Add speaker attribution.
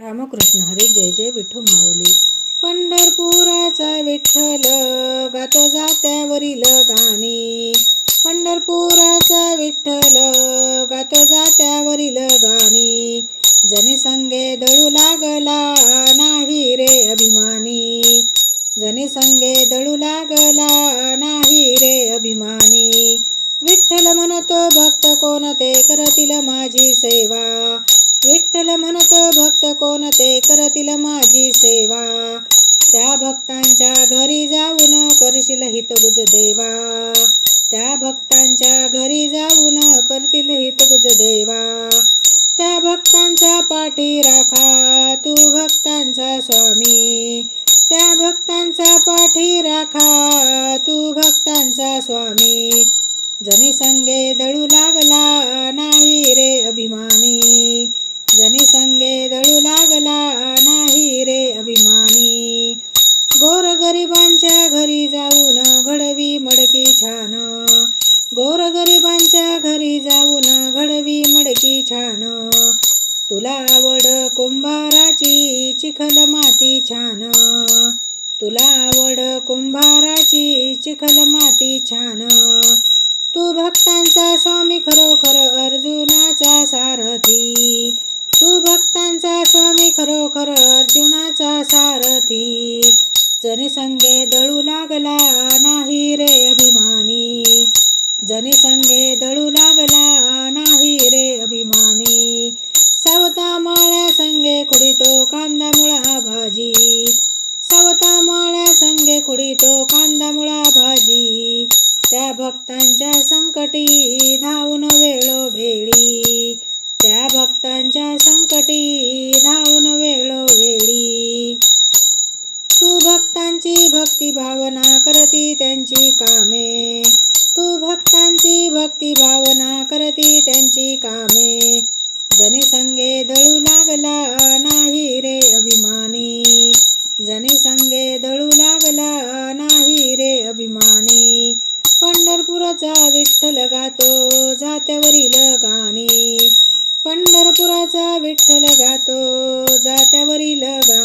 Speaker 1: रामकृष्ण हरी जय जय विठू माऊली. पंढरपुराचा विठ्ठल गातो जात्यावरील गाणी. पंढरपुराचा विठ्ठल गातो जात्यावरील गाणी. जनी संगे दळू लागला नाही रे अभिमानी. जने संगे दळू लागला नाही रे अभिमानी. विठ्ठल म्हणतो भक्त कोणते करतील माझी सेवा. विठ्ठल म्हणतो भक्त कोणते करतील माझी सेवा? त्या भक्तांच्या घरी जाऊन करशील हितगुज देवा. त्या भक्तांच्या घरी जाऊन करतील हितगुज देवा. त्या भक्तांचा पाठी राखा तू भक्तांचा स्वामी. त्या भक्तांचा पाठी राखा तू भक्तांचा स्वामी. जनी संगे दळू घरी जाऊन घडवी मडकी छान. गोर गरिबांच्या घरी जाऊन घडवी मडकी छान. तुला आवड कुंभाराची चिखल माती छान. तुला आवड कुंभाराची चिखल माती छान. तू भक्तांचा स्वामी खरोखर अर्जुनाचा सारथी. तू भक्तांचा स्वामी खरोखर अर्जुनाचा सारथी. जन संगे त्या भक्तांच्या संकटी धावून वेळो भेळी त्या भक्तांच्या संकटी धावून वेळो वेळी. तू भक्तांची भक्ती भावना करती त्यांची कामे. तू भक्तांची भक्ती भावना करती त्यांची कामे. जने संगे दळू लागला नाही रे अभिमानी. जने संगे दळू लागला नाही रे अभिमानी. पंढरपुराचा विठ्ठल गातो जात्यावरील गाणी. पंढरपुराचा विठ्ठल गातो जात्यावरील गाणी